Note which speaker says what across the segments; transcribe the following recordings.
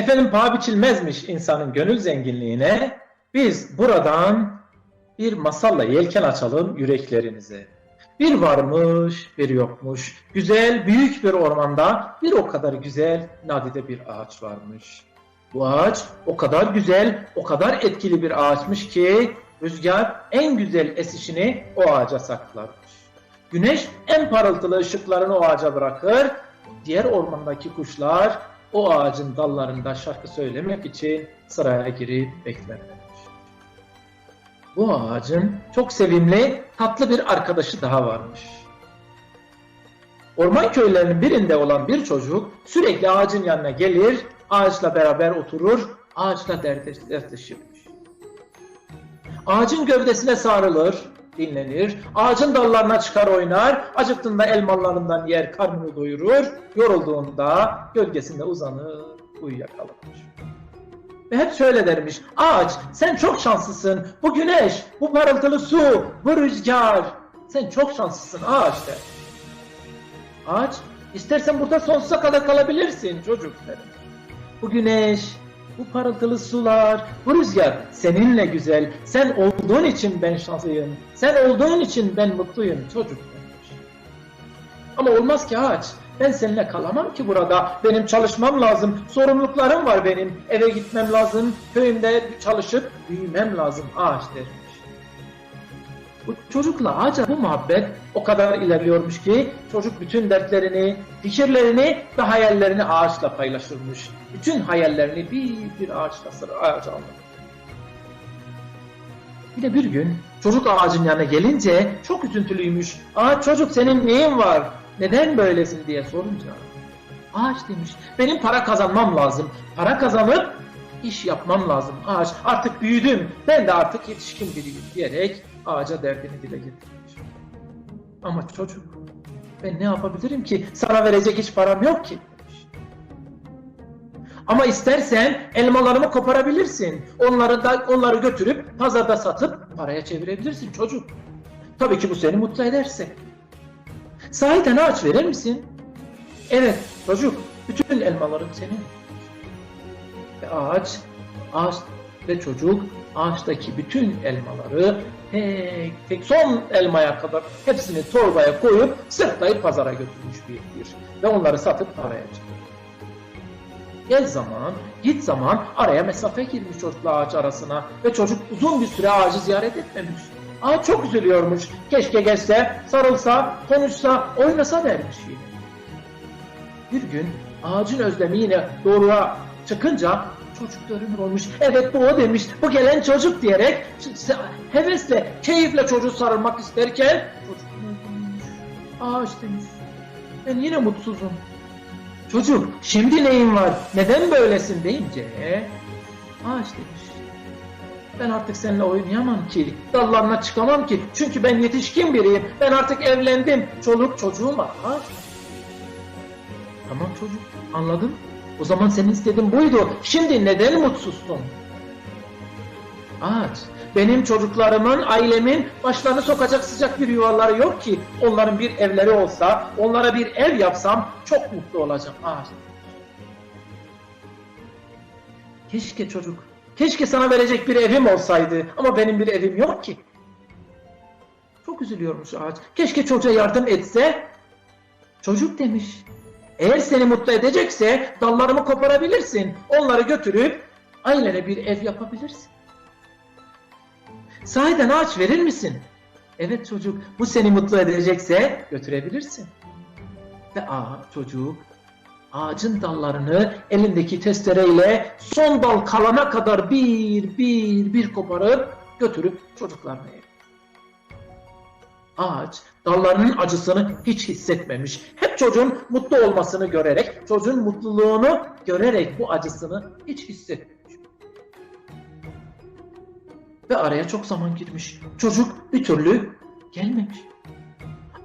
Speaker 1: Efendim paha biçilmezmiş insanın gönül zenginliğine. Biz buradan bir masalla yelken açalım yüreklerinize. Bir varmış, bir yokmuş. Güzel, büyük bir ormanda bir o kadar güzel, nadide bir ağaç varmış. Bu ağaç o kadar güzel, o kadar etkili bir ağaçmış ki rüzgar en güzel esişini o ağaca saklarmış. Güneş en parıltılı ışıklarını o ağaca bırakır. Diğer ormandaki kuşlar o ağacın dallarında şarkı söylemek için sıraya girip beklerlermiş. Bu ağacın çok sevimli, tatlı bir arkadaşı daha varmış. Orman köylerinin birinde olan bir çocuk sürekli ağacın yanına gelir, ağaçla beraber oturur, ağaçla dert- dertleşirmiş. Ağacın gövdesine sarılır, dinlenir, ağacın dallarına çıkar oynar, acıktığında elmalarından yer, karnını doyurur, yorulduğunda gölgesinde uzanır, uyuyakalırmış. Ve hep şöyle dermiş, ağaç sen çok şanslısın, bu güneş, bu parıltılı su, bu rüzgar, sen çok şanslısın ağaç der. Ağaç, istersen burada sonsuza kadar kalabilirsin çocuk der. Bu güneş, bu parıltılı sular, bu rüzgar seninle güzel. Sen olduğun için ben şanslıyım. Sen olduğun için ben mutluyum çocuk. Ama olmaz ki ağaç. Ben seninle kalamam ki burada. Benim çalışmam lazım. Sorumluluklarım var benim. Eve gitmem lazım. Köyümde çalışıp büyümem lazım ağaç dermiş. Bu çocukla ağaca bu muhabbet o kadar ilerliyormuş ki çocuk bütün dertlerini, fikirlerini ve hayallerini ağaçla paylaşırmış. Bütün hayallerini bir bir ağaçla sıra ağaca anlatır. Bir de bir gün çocuk ağacın yanına gelince çok üzüntülüymüş. Ağaç çocuk senin neyin var? Neden böylesin diye sorunca. Ağaç demiş benim para kazanmam lazım. Para kazanıp iş yapmam lazım. Ağaç artık büyüdüm. Ben de artık yetişkin biriyim diyerek ağaca derdini dile getirmiş. Ama çocuk ben ne yapabilirim ki? Sana verecek hiç param yok ki. Ama istersen elmalarımı koparabilirsin. Onları da onları götürüp pazarda satıp paraya çevirebilirsin çocuk. Tabii ki bu seni mutlu ederse. Sahiden ağaç verir misin? Evet çocuk. Bütün elmalarım senin. Ve ağaç, ağaç ve çocuk ağaçtaki bütün elmaları tek tek son elmaya kadar hepsini torbaya koyup sırtlayıp pazara götürmüş bir. Ve onları satıp paraya çıkıyor. Gel zaman, git zaman araya mesafe girmiş çocukla ağaç arasına ve çocuk uzun bir süre ağacı ziyaret etmemiş. Ağaç çok üzülüyormuş. Keşke gelse, sarılsa, konuşsa, oynasa dermiş yine. Bir gün ağacın özlemi yine doğruğa çıkınca çocuk görünür olmuş. Evet bu o demiş. Bu gelen çocuk diyerek hevesle, keyifle çocuğu sarılmak isterken çocuk. Ağaç demiş. Ben yine mutsuzum. Çocuk şimdi neyin var? Neden böylesin deyince ağaç demiş. Ben artık seninle oynayamam ki. Dallarına çıkamam ki. Çünkü ben yetişkin biriyim. Ben artık evlendim. Çoluk çocuğum var. Ağaç. Tamam çocuk anladım. O zaman senin istediğin buydu. Şimdi neden mutsuzsun? Ağaç. Benim çocuklarımın, ailemin başlarını sokacak sıcak bir yuvaları yok ki. Onların bir evleri olsa, onlara bir ev yapsam çok mutlu olacağım. Ağaç. Keşke çocuk, keşke sana verecek bir evim olsaydı ama benim bir evim yok ki. Çok üzülüyormuş ağaç. Keşke çocuğa yardım etse. Çocuk demiş. Eğer seni mutlu edecekse dallarımı koparabilirsin. Onları götürüp ailene bir ev yapabilirsin. Sahiden ağaç verir misin? Evet çocuk, bu seni mutlu edecekse götürebilirsin. Ve ağa çocuk ağacın dallarını elindeki testereyle son dal kalana kadar bir bir bir koparıp götürüp çocuklarına ev. Ağaç dallarının acısını hiç hissetmemiş. Hep çocuğun mutlu olmasını görerek, çocuğun mutluluğunu görerek bu acısını hiç hissetmemiş. Ve araya çok zaman girmiş. Çocuk bir türlü gelmemiş.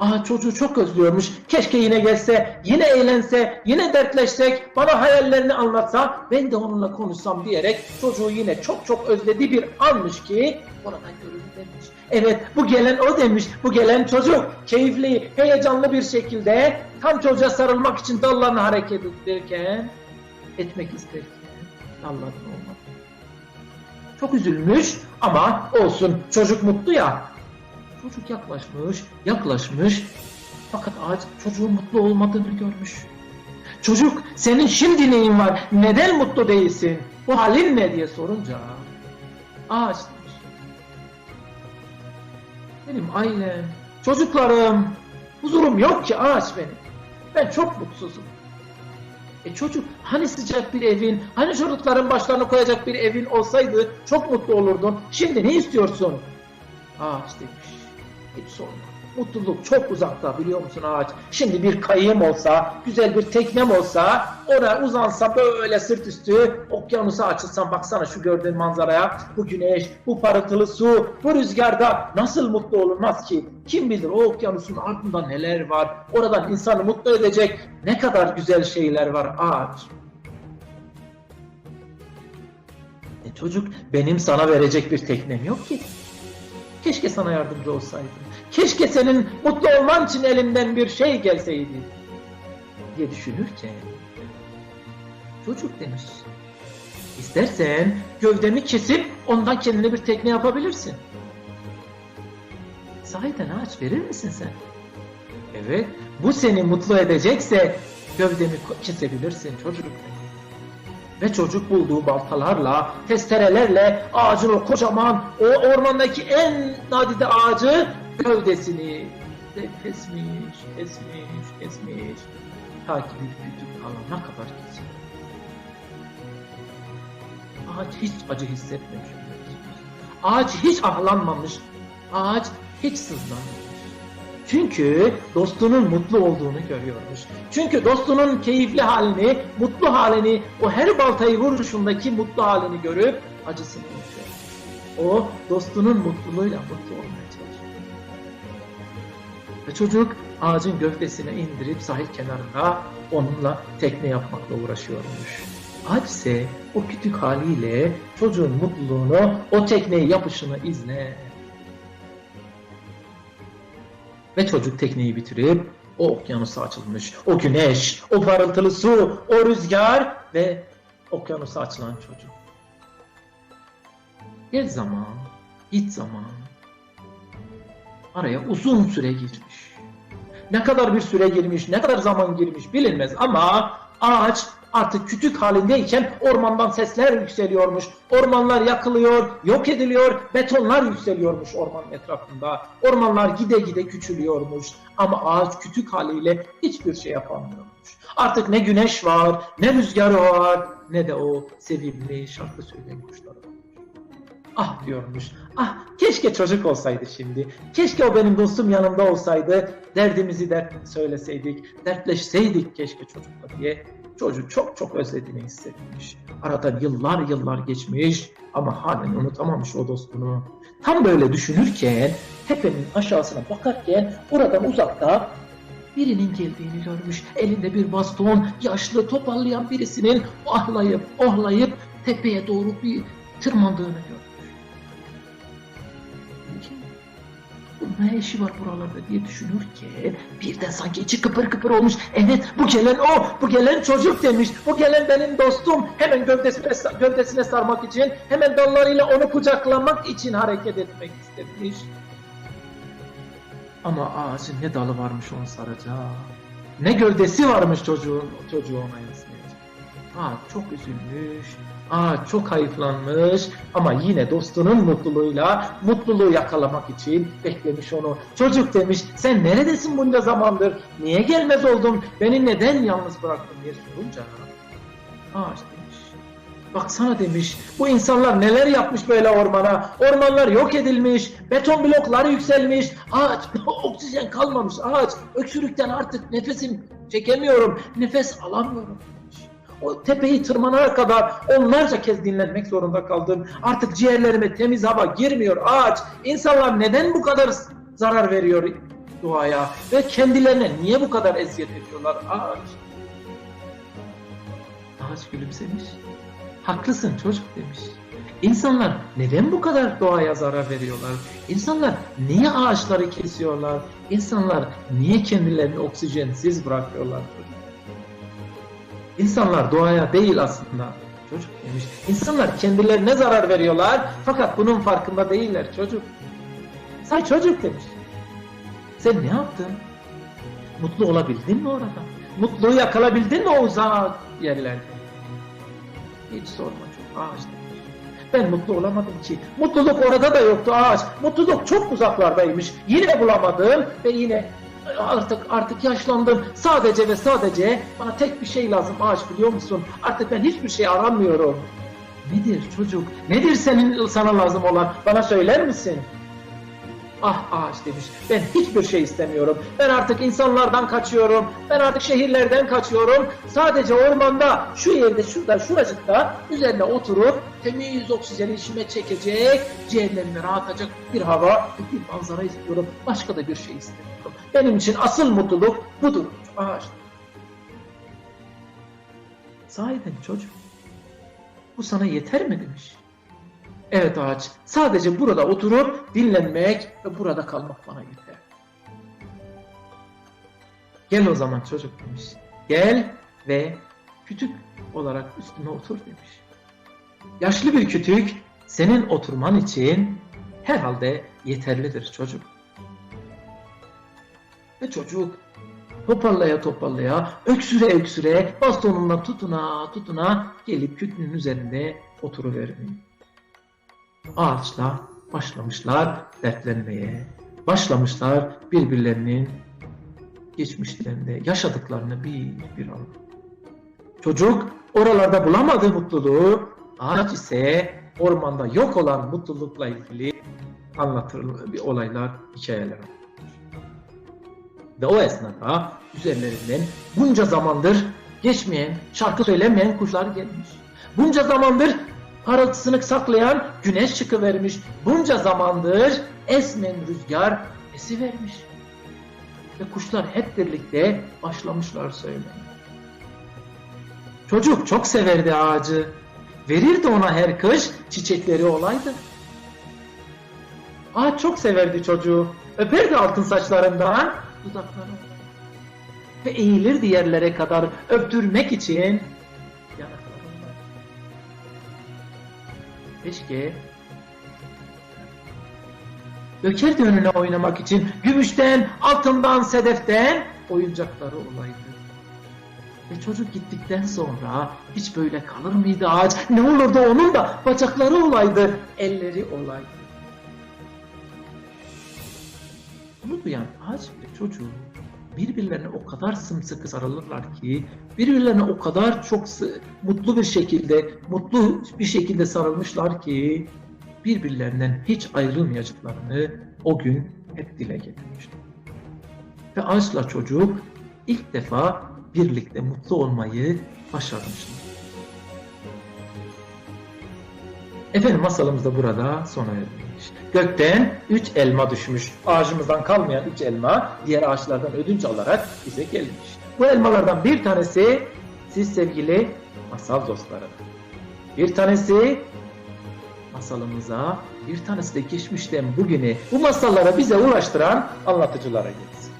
Speaker 1: Aa çocuğu çok özlüyormuş. Keşke yine gelse, yine eğlense, yine dertleşsek, bana hayallerini anlatsa, ben de onunla konuşsam diyerek çocuğu yine çok çok özlediği bir anmış ki oradan görülür demiş. Evet bu gelen o demiş. Bu gelen çocuk keyifli, heyecanlı bir şekilde tam çocuğa sarılmak için dallarını hareket ederken, etmek isterken dalların olmadı. Çok üzülmüş ama olsun çocuk mutlu ya. Çocuk yaklaşmış, yaklaşmış fakat ağaç çocuğun mutlu olmadığını görmüş. Çocuk senin şimdi neyin var? Neden mutlu değilsin? Bu halin ne diye sorunca ağaç. Benim ailem, çocuklarım, huzurum yok ki ağaç benim. Ben çok mutsuzum. E çocuk hani sıcak bir evin, hani çocukların başlarına koyacak bir evin olsaydı çok mutlu olurdun. Şimdi ne istiyorsun? Ağaç demiş. Hiç sorma. Mutluluk çok uzakta biliyor musun ağaç? Şimdi bir kayığım olsa, güzel bir teknem olsa, oraya uzansa böyle sırt üstü, okyanusa açılsam baksana şu gördüğün manzaraya, bu güneş, bu parıltılı su, bu rüzgarda nasıl mutlu olunmaz ki? Kim bilir o okyanusun ardında neler var, oradan insanı mutlu edecek ne kadar güzel şeyler var ağaç. E çocuk benim sana verecek bir teknem yok ki. Keşke sana yardımcı olsaydım. Keşke senin mutlu olman için elimden bir şey gelseydi. Diye düşünürken çocuk demiş. İstersen gövdemi kesip ondan kendine bir tekne yapabilirsin. Sahiden ağaç verir misin sen? Evet, bu seni mutlu edecekse gövdemi kesebilirsin çocuk. Ve çocuk bulduğu baltalarla, testerelerle ağacın o kocaman, o ormandaki en nadide ağacı gövdesini de kesmiş, kesmiş, kesmiş. Ta ki bir kütük kalana kadar kesiyor. Ağaç hiç acı hissetmemiş. Ağaç hiç ahlanmamış. Ağaç hiç sızlanmamış. Çünkü dostunun mutlu olduğunu görüyormuş. Çünkü dostunun keyifli halini, mutlu halini, o her baltayı vuruşundaki mutlu halini görüp acısını unutuyor. O dostunun mutluluğuyla mutlu olmaya çalışıyor. Ve çocuk ağacın gövdesine indirip sahil kenarında onunla tekne yapmakla uğraşıyormuş. Ağaç ise o küçük haliyle çocuğun mutluluğunu, o tekneye yapışını izler. Ve çocuk tekneyi bitirip o okyanusa açılmış. O güneş, o parıltılı su, o rüzgar ve okyanusa açılan çocuk. Gel zaman, git zaman. Araya uzun süre girmiş. Ne kadar bir süre girmiş, ne kadar zaman girmiş bilinmez ama ağaç artık küçük halindeyken ormandan sesler yükseliyormuş. Ormanlar yakılıyor, yok ediliyor, betonlar yükseliyormuş ormanın etrafında. Ormanlar gide gide küçülüyormuş ama ağaç küçük haliyle hiçbir şey yapamıyormuş. Artık ne güneş var, ne rüzgarı var, ne de o sevimli şarkı söyleyen. Ah diyormuş. Ah keşke çocuk olsaydı şimdi. Keşke o benim dostum yanımda olsaydı. Derdimizi dert söyleseydik. Dertleşseydik keşke çocukla diye. Çocuk çok çok özlediğini hissetmiş. Aradan yıllar yıllar geçmiş ama halen unutamamış o dostunu. Tam böyle düşünürken tepenin aşağısına bakarken oradan uzakta birinin geldiğini görmüş. Elinde bir baston, yaşlı topallayan birisinin ahlayıp ohlayıp tepeye doğru bir tırmandığını görmüş. Ne işi var buralarda diye düşünürken birden sanki içi kıpır kıpır olmuş. Evet bu gelen o, bu gelen çocuk demiş. Bu gelen benim dostum. Hemen gövdesine, gövdesine sarmak için, hemen dallarıyla onu kucaklamak için hareket etmek istemiş. Ama ağacın ne dalı varmış onu saracak. Ne gövdesi varmış çocuğun, çocuğu ona yansıyacak. Ağaç çok üzülmüş, ağaç çok hayıflanmış ama yine dostunun mutluluğuyla mutluluğu yakalamak için beklemiş onu. Çocuk demiş sen neredesin bunca zamandır, niye gelmez oldun, beni neden yalnız bıraktın? diye sorunca ağaç demiş. Baksana demiş, bu insanlar neler yapmış böyle ormana, ormanlar yok edilmiş, beton blokları yükselmiş, ağaç, oksijen kalmamış, ağaç, öksürükten artık nefesim çekemiyorum, nefes alamıyorum. O tepeyi tırmanana kadar onlarca kez dinlenmek zorunda kaldım. Artık ciğerlerime temiz hava girmiyor ağaç. İnsanlar neden bu kadar zarar veriyor doğaya ve kendilerine niye bu kadar eziyet ediyorlar ağaç? Ağaç gülümsemiş. Haklısın çocuk demiş. İnsanlar neden bu kadar doğaya zarar veriyorlar? İnsanlar niye ağaçları kesiyorlar? İnsanlar niye kendilerini oksijensiz bırakıyorlar çocuk? İnsanlar doğaya değil aslında, Çocuk demiş. İnsanlar kendilerine zarar veriyorlar fakat bunun farkında değiller çocuk. Say çocuk demiş. Sen ne yaptın? Mutlu olabildin mi orada? Mutluyu yakalabildin mi o uzak yerlerde? Hiç sorma çok ağaç demiş. Ben mutlu olamadım ki. Mutluluk orada da yoktu ağaç. Mutluluk çok uzaklardaymış. Yine bulamadım ve yine artık artık yaşlandım. Sadece ve sadece bana tek bir şey lazım ağaç biliyor musun? Artık ben hiçbir şey aramıyorum. Nedir çocuk? Nedir senin sana lazım olan? Bana söyler misin? Ah ağaç demiş. Ben hiçbir şey istemiyorum. Ben artık insanlardan kaçıyorum. Ben artık şehirlerden kaçıyorum. Sadece ormanda, şu yerde, şurada, şuracıkta üzerine oturup temiz oksijeni içime çekecek, ciğerlerimi rahatacak bir hava, bir manzara istiyorum. Başka da bir şey istemiyorum. Benim için asıl mutluluk budur. Ağaç. Sahiden çocuk. Bu sana yeter mi demiş. Evet ağaç. Sadece burada oturup dinlenmek ve burada kalmak bana yeter. Gel o zaman çocuk demiş. Gel ve kütük olarak üstüne otur demiş. Yaşlı bir kütük senin oturman için herhalde yeterlidir çocuk. Ve çocuk toparlaya toparlaya, öksüre öksüre, bastonundan tutuna tutuna gelip kütüğün üzerinde oturuvermiyor ağaçla başlamışlar dertlenmeye. Başlamışlar birbirlerinin geçmişlerinde yaşadıklarını bir bir alıp. Çocuk oralarda bulamadığı mutluluğu, ağaç ise ormanda yok olan mutlulukla ilgili anlatır bir olaylar, hikayeler. Ve o esnada üzerlerinden bunca zamandır geçmeyen, şarkı söylemeyen kuşlar gelmiş. Bunca zamandır parıltısını saklayan güneş çıkıvermiş. Bunca zamandır esmen rüzgar esivermiş. Ve kuşlar hep birlikte başlamışlar söylemeye. Çocuk çok severdi ağacı. Verirdi ona her kış çiçekleri olaydı. Ağaç çok severdi çocuğu. Öperdi altın saçlarından dudaklarını. Ve eğilirdi yerlere kadar öptürmek için. Keşke dökerdi önüne oynamak için gümüşten, altından, sedeften oyuncakları olaydı. Ve çocuk gittikten sonra hiç böyle kalır mıydı ağaç? Ne olurdu onun da bacakları olaydı, elleri olaydı. Bunu duyan ağaç ve çocuğu birbirlerine o kadar sımsıkı sarılırlar ki birbirlerine o kadar çok mutlu bir şekilde mutlu bir şekilde sarılmışlar ki birbirlerinden hiç ayrılmayacaklarını o gün hep dile getirmişler. Ve ağaçla çocuk ilk defa birlikte mutlu olmayı başarmışlar. Efendim masalımız da burada sona ermiş. Gökten üç elma düşmüş. Ağacımızdan kalmayan üç elma diğer ağaçlardan ödünç alarak bize gelmiş. Bu elmalardan bir tanesi siz sevgili masal dostlarım. Bir tanesi masalımıza, bir tanesi de geçmişten bugüne bu masallara bize ulaştıran anlatıcılara gelsin.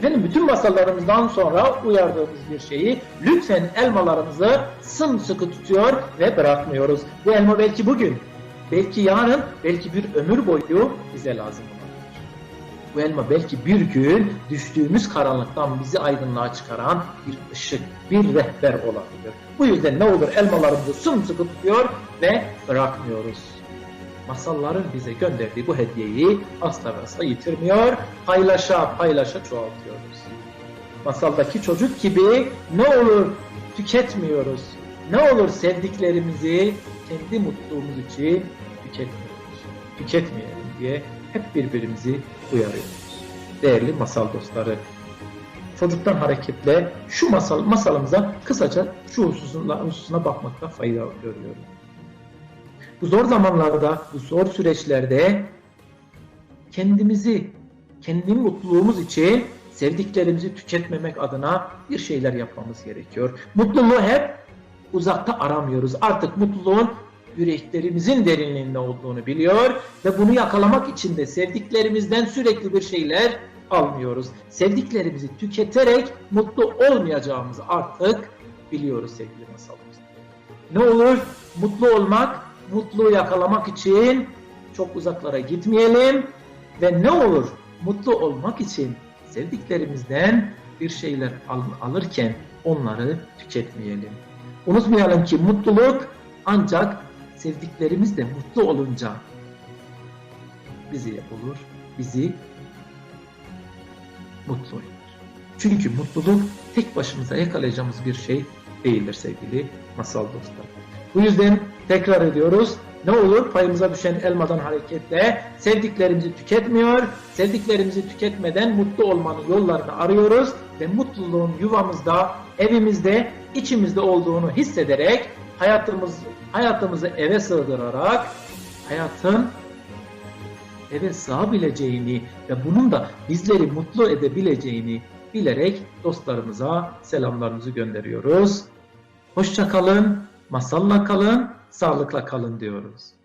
Speaker 1: Efendim bütün masallarımızdan sonra uyardığımız bir şeyi lütfen elmalarımızı sımsıkı tutuyor ve bırakmıyoruz. Bu elma belki bugün, belki yarın, belki bir ömür boyu bize lazım olabilir. Bu elma belki bir gün düştüğümüz karanlıktan bizi aydınlığa çıkaran bir ışık, bir rehber olabilir. Bu yüzden ne olur elmalarımızı sımsıkı tutuyor ve bırakmıyoruz. Masalların bize gönderdiği bu hediyeyi asla ve asla yitirmiyor, paylaşa paylaşa çoğaltıyoruz. Masaldaki çocuk gibi ne olur tüketmiyoruz. Ne olur sevdiklerimizi kendi mutluluğumuz için tüketmiyoruz. Tüketmeyelim diye hep birbirimizi uyarıyoruz. Değerli masal dostları, çocuktan hareketle şu masal masalımıza kısaca şu hususuna, hususuna bakmakta fayda görüyorum. Bu zor zamanlarda, bu zor süreçlerde kendimizi, kendi mutluluğumuz için sevdiklerimizi tüketmemek adına bir şeyler yapmamız gerekiyor. Mutluluğu hep uzakta aramıyoruz. Artık mutluluğun yüreklerimizin derinliğinde olduğunu biliyor ve bunu yakalamak için de sevdiklerimizden sürekli bir şeyler almıyoruz. Sevdiklerimizi tüketerek mutlu olmayacağımızı artık biliyoruz sevgili masal dostları. Ne olur? Mutlu olmak, mutlu yakalamak için çok uzaklara gitmeyelim ve ne olur? Mutlu olmak için sevdiklerimizden bir şeyler al- alırken onları tüketmeyelim. Unutmayalım ki mutluluk ancak sevdiklerimiz de mutlu olunca bizi olur, bizi mutlu eder. Çünkü mutluluk tek başımıza yakalayacağımız bir şey değildir sevgili masal dostlar. Bu yüzden tekrar ediyoruz. Ne olur payımıza düşen elmadan hareketle sevdiklerimizi tüketmiyor, sevdiklerimizi tüketmeden mutlu olmanın yollarını arıyoruz ve mutluluğun yuvamızda, evimizde, içimizde olduğunu hissederek hayatımız hayatımızı eve sığdırarak hayatın eve sığabileceğini ve bunun da bizleri mutlu edebileceğini bilerek dostlarımıza selamlarımızı gönderiyoruz. Hoşça kalın, masalla kalın, sağlıkla kalın diyoruz.